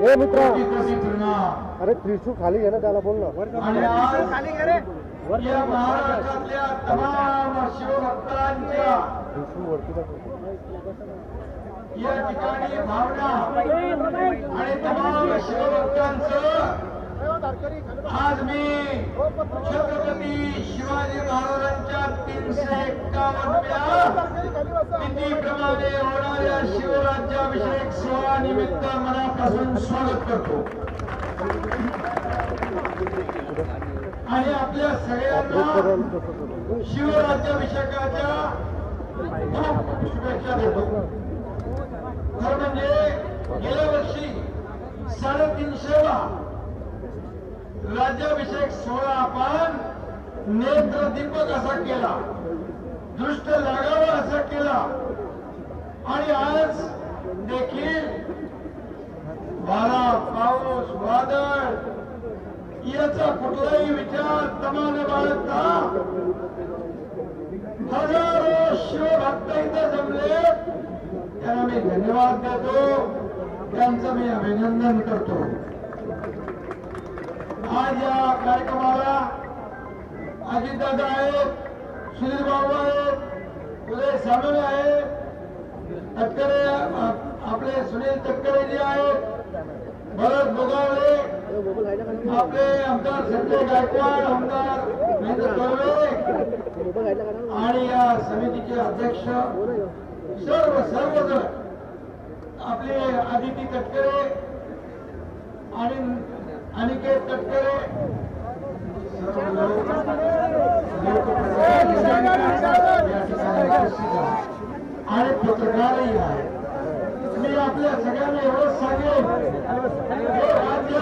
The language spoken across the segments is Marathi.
ए मित्रा. अरे त्रिशू खाली घे ना त्याला बोल ना या ठिकाणी भावना आणि तमाम शिवभक्तांचं आज मी छत्रपती शिवाजी महाराजांच्या तीनशे एक्कावन्नव्या शिवराज्याभिषेक सोहळा निमित्त मनापासून स्वागत करतो. आणि आपल्या सगळ्यांना शिवराज्याभिषेकाच्या शुभेच्छा देतो. खरं म्हणजे गेल्या वर्षी साडेतीनशेला राज्याभिषेक सोहळा आपण नेत्रदीपक असा केला दृष्ट लागावा असा केला. आणि आज देखील वारा पाऊस वादळ याचा कुठलाही विचार तमान बाळगता. हजारो शिवभक्त इथं जमले. त्यांना मी धन्यवाद देतो. त्यांचं मी अभिनंदन करतो. आज या कार्यक्रमाला अजितदादा आहेत सुधीर बाबू आहेत उदय सामने आहेत तटकरे आपले सुनील तटकरेजी आहेत. भरत बोगावले आपले आमदार संजय गायकवाड आमदार महेंद्र कर्वे आणि या समितीचे अध्यक्ष सर्व सर्वजण आपले आदिती तटकरे आणि अनिकेत तटकरे. आणि पत्रकारही आहेत. मी आपल्या सगळ्यांना एवढंच सांगेन हे राज्य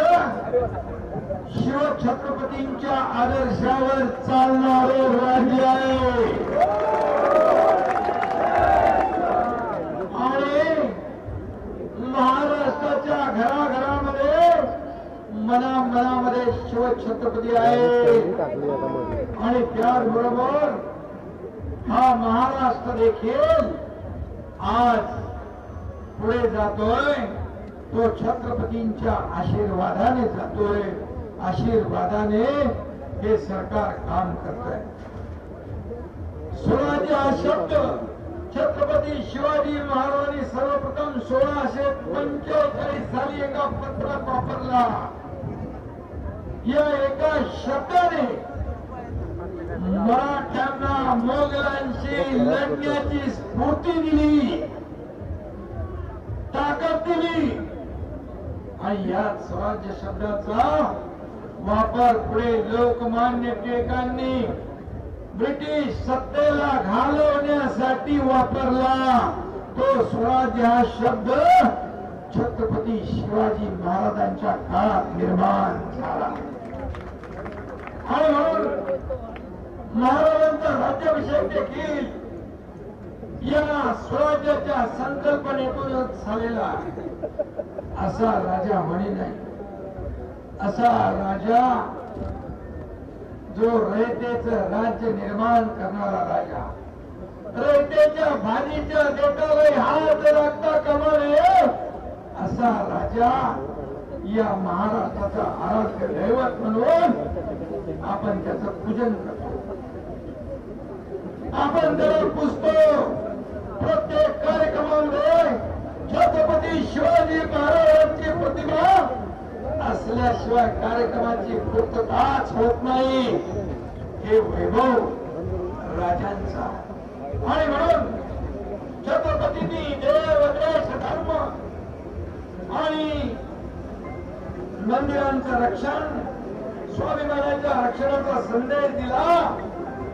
शिव छत्रपतींच्या आदर्शावर चालणारे राज्य आहे. आणि महाराष्ट्राच्या घराघरामध्ये मना मनामध्ये शिवछत्रपती आहे. आणि त्याचबरोबर हा महाराष्ट्र देखील आज पुढे जातोय. तो छत्रपतींच्या आशीर्वादाने जातोय. आशीर्वादाने हे सरकार काम करतोय. स्वराज्य हा शब्द छत्रपती शिवाजी महाराजांनी सर्वप्रथम सोळाशे पंचेचाळीस साली एका पत्रात वापरला. या एका शब्दाने मराठ्यांना मोगलांशी लढण्याची स्फूर्ती दिली. ताकद दिली. आणि या स्वराज्य शब्दाचा वापर पुढे लोकमान्य टिळकांनी ब्रिटिश सत्तेला घालवण्यासाठी वापरला. तो स्वराज्य हा शब्द छत्रपती शिवाजी महाराजांच्या काळात निर्माण झाला. आणि म्हणून महाराजांचा राज्याभिषेक देखील या स्वराज्याच्या संकल्पनेतूनच झालेला आहे. असा राजा म्हणे नाही. असा राजा जो रयतेच राज्य निर्माण करणारा राजा. रयतेच्या भाजीच्या देताला हात राखता कामा नये असा राजा या महाराष्ट्राचा आराध्य दैवत म्हणून आपण त्याचं पूजन करतो. आपण त्याला पुजतो. प्रत्येक कार्यक्रमामध्ये छत्रपती शिवाजी महाराजांची प्रतिमा असल्याशिवाय कार्यक्रमाची पूर्तताच होत नाही. हे वैभव राजांचा. आणि म्हणून छत्रपतींनी देव देश धर्म आणि मंदिरांचं रक्षण स्वाभिमानाच्या रक्षणाचा संदेश दिला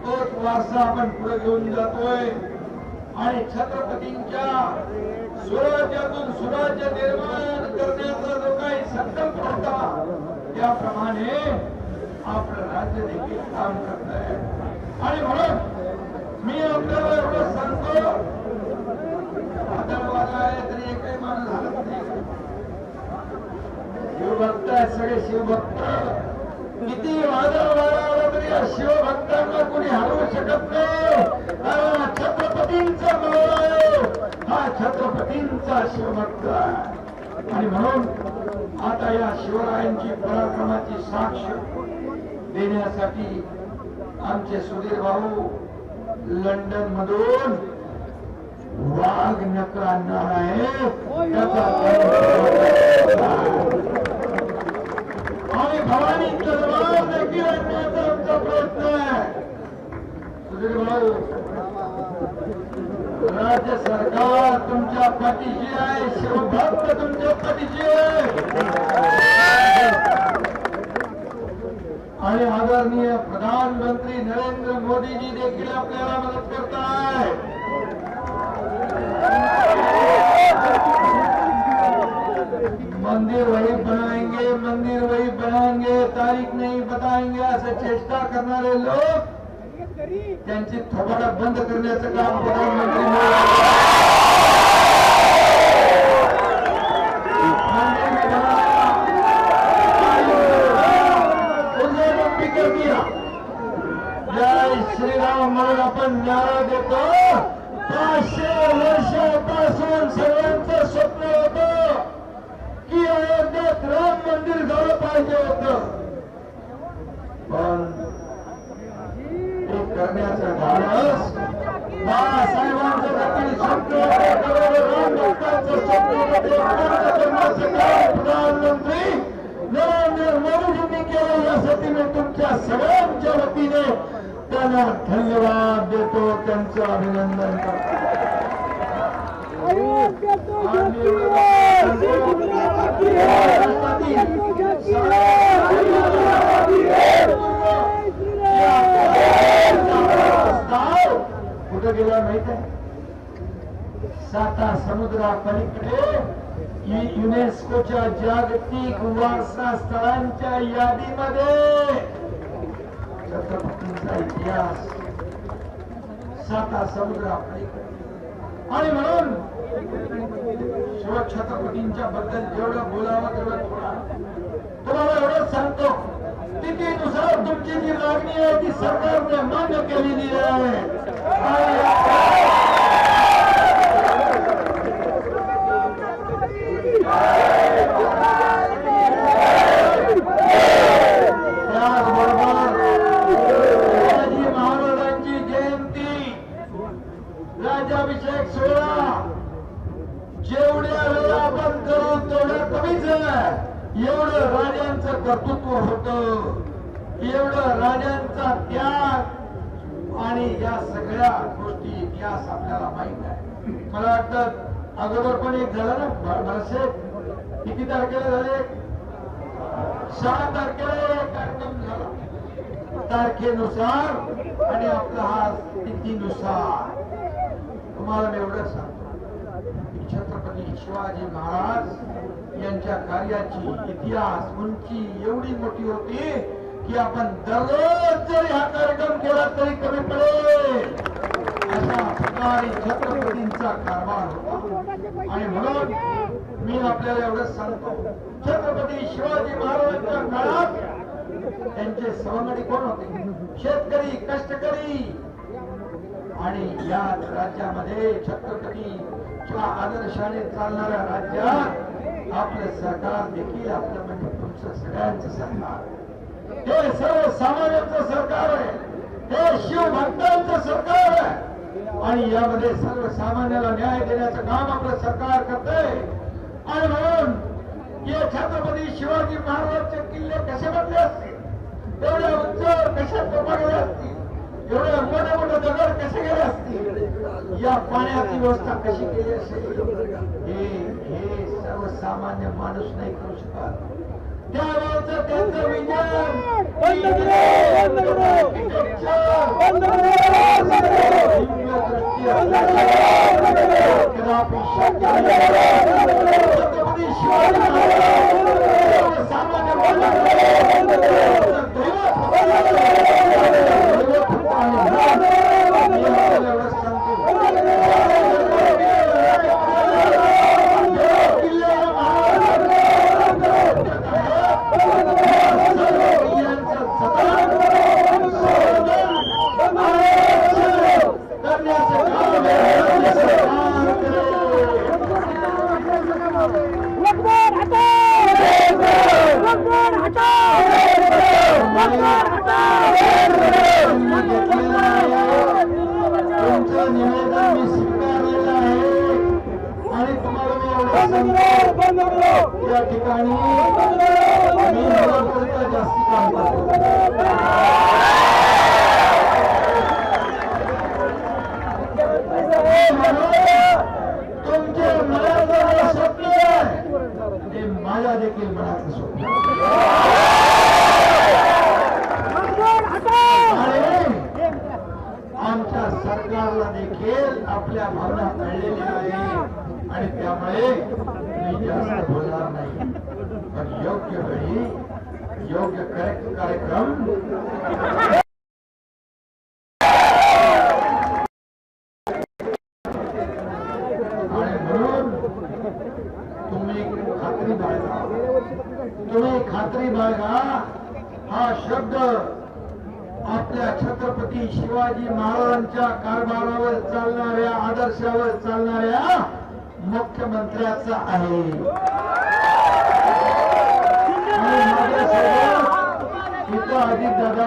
तोच वारसा आपण पुढे घेऊन जातोय. आणि छत्रपतींच्या स्वराज्यातून सुराज्य निर्माण करण्याचा जो काही संकल्प होता त्याप्रमाणे आपलं राज्य देखील काम करत आहे आणि म्हणून मी आपल्याला एवढं सांगतो आदरवाद आहे तरी एकही माणूस हलत नाही. शिवभक्त आहेत सगळे शिवभक्त. किती वादळ वाढवलं तरी या शिवभक्तांना कोणी हरवू शकत नाही. कारण छत्रपतींच छत्रपतींचा शिवभक्त आहे आणि म्हणून आता या शिवरायांची पराक्रमाची साक्ष देण्यासाठी आमचे सुधीर भाऊ लंडन मधून वाघ नक आणणार आहे त्याचा आणि भवानी तलवार देखील आणण्याचा आमचा प्रयत्न राज्य सरकार तुमच्या पाठीशी आहे, शिवभक्त तुमच्या पाठीशी आणि आदरणीय प्रधानमंत्री नरेंद्र मोदीजी देखील आपल्याला मदत करताय. मंदिर वही बनाएँगे, मंदिर वही बनाएँगे, तारीख नहीं बताएँगे असं चेष्टा करणारे लोक त्यांची थोबाडा बंद करण्याचं काम प्रधानमंत्री जय श्रीराम म्हणून आपण नारा देतो. पाचशे वर्षापासून सर्वांचं स्वप्न होत की अयोध्येत राम मंदिर झालं पाहिजे होतं पण ते करण्याचं धाडस बाळासाहेबांचं देखील स्वप्न होतं करोडो राम भक्तांचं स्वप्न होतं ते पूर्ण करण्याचं काम प्रधानमंत्री नरेंद्र मोदीजींनी केलं यासाठी मी तुमच्या सगळ्यांच्या वतीने त्यांना धन्यवाद देतो त्यांचं अभिनंदन करतो. कुठं गेला माहीत आहे? साता समुद्रापलीकडे युनेस्कोच्या जागतिक वारसा स्थळांच्या यादीमध्ये छत्रपतींचा इतिहास साता समुद्र आणि म्हणून शिव छत्रपतींच्या बद्दल जेवढं बोलावं तेवढं थोडा तुम्हाला एवढंच सांगतो तिथे दुसरं तुमची जी मागणी आहे ती सरकारने मान्य केलेली आहे आणि त्याचबरोबर शिवाजी महाराजांची जयंती राज्याभिषेक सोहळा. जेवढ्या वेळा आपण करू तेवढ्या कमीच आहे एवढं राजांचं कर्तृत्व होत. एवढं राजांचा त्याग. आणि या सगळ्या गोष्टी इतिहास आपल्याला माहीत आहे. मला वाटतं अगोदर पण एक झालं ना भरसे किती तारखेला झाले? सहा तारखेला कार्यक्रम झाला. तारखेनुसार आणि आपला हा तिथीनुसार तुम्हाला मी एवढं सांगतो. छत्रपती शिवाजी महाराज यांच्या कार्याची इतिहास उंची एवढी मोठी होती की आपण दररोज जरी हा कार्यक्रम केला तरी कमी पडेल. अशा प्रकारे छत्रपतींचा कारभार होता. आणि म्हणून मी आपल्याला एवढंच सांगतो. छत्रपती शिवाजी महाराजांच्या काळात त्यांचे सवंगडी कोण होते? शेतकरी कष्टकरी. आणि या राज्यामध्ये छत्रपतीच्या आदर्शाने चालणाऱ्या राज्यात आपलं सरकार देखील आपलं म्हणजे तुमचं सगळ्यांचं सरकार. हे सर्वसामान्यांचं सरकार आहे. हे शिवभक्तांचं सरकार आहे. आणि यामध्ये सर्वसामान्याला न्याय देण्याचं काम आपलं सरकार करतंय. आणि म्हणून हे छत्रपती शिवाजी महाराजचे किल्ले कसे बनले असतील? एवढ्या उंचावर कशा तोफा गेल्या असतील एवढे मोठे मोठे दगड कसे गेले या पाण्याची व्यवस्था कशी केली असेल हे हे सर्वसामान्य माणूस नाही करू शकत त्यावेळेचं त्यांचं विजन बंद करो, बंद करो. बंद करो. कदापि शक्य नाही. छत्रपती शिवाजी महाराज सर्वसामान्य माणसाचं दैवत दैवत होतं आणि मी आपल्याला एवढंच सांगतो. किल्ल्याला करण्याचं काम हे सरकार करेल. लक्ष्मण हटाओ लक्ष्मण हटाओ लक्ष्मण तुमचं निवेदन मी स्वीकारलेलं आहे आणि तुम्हाला मी एवढं सांगतो बंद करो या ठिकाणी मी मनाकरिता जास्ती काम करतो तुमचे मनाचं जे स्वप्न आहे ते माझ्या देखील मनाचं स्वप्न लक्ष्मण हटाओ आणि आमच्या सरकारला देखील आपल्या भावना कळलेल्या आहे आणि त्यामुळे मी जास्त बोलणार नाही पण योग्य वेळी योग्य करेक्ट कार्यक्रम। आणि म्हणून तुम्ही खात्री बाळगा तुम्ही खात्री बाळगा हा शब्द आपल्या छत्रपती शिवाजी महाराजांच्या कारभारावर चालणाऱ्या आदर्शावर चालणाऱ्या मुख्यमंत्र्याचा आहे. आणि माझ्यासोबत इथं अजित दादा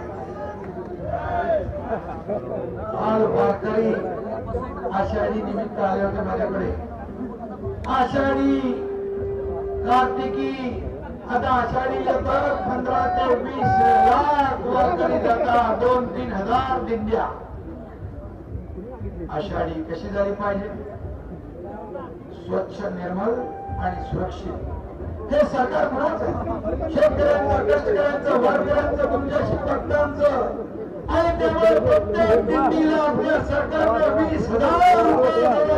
बाल वारकरी आषाढी निमित्त आले होते माझ्याकडे. आषाढी कार्तिकी आता आषाढीला तर पंधरा ते वीस लाख वारकरी जातात दोन तीन हजार दिंड्या. आषाढी कशी झाली पाहिजे? स्वच्छ निर्मल आणि सुरक्षित. हे सरकार कुणाचं शेतकऱ्यांचं कष्टकऱ्यांचं वारकऱ्यांचं तुमच्याशी আর ব্যবহার করতে মিডিয়া আপনার সরকার বিশ হাজার রুপয়ে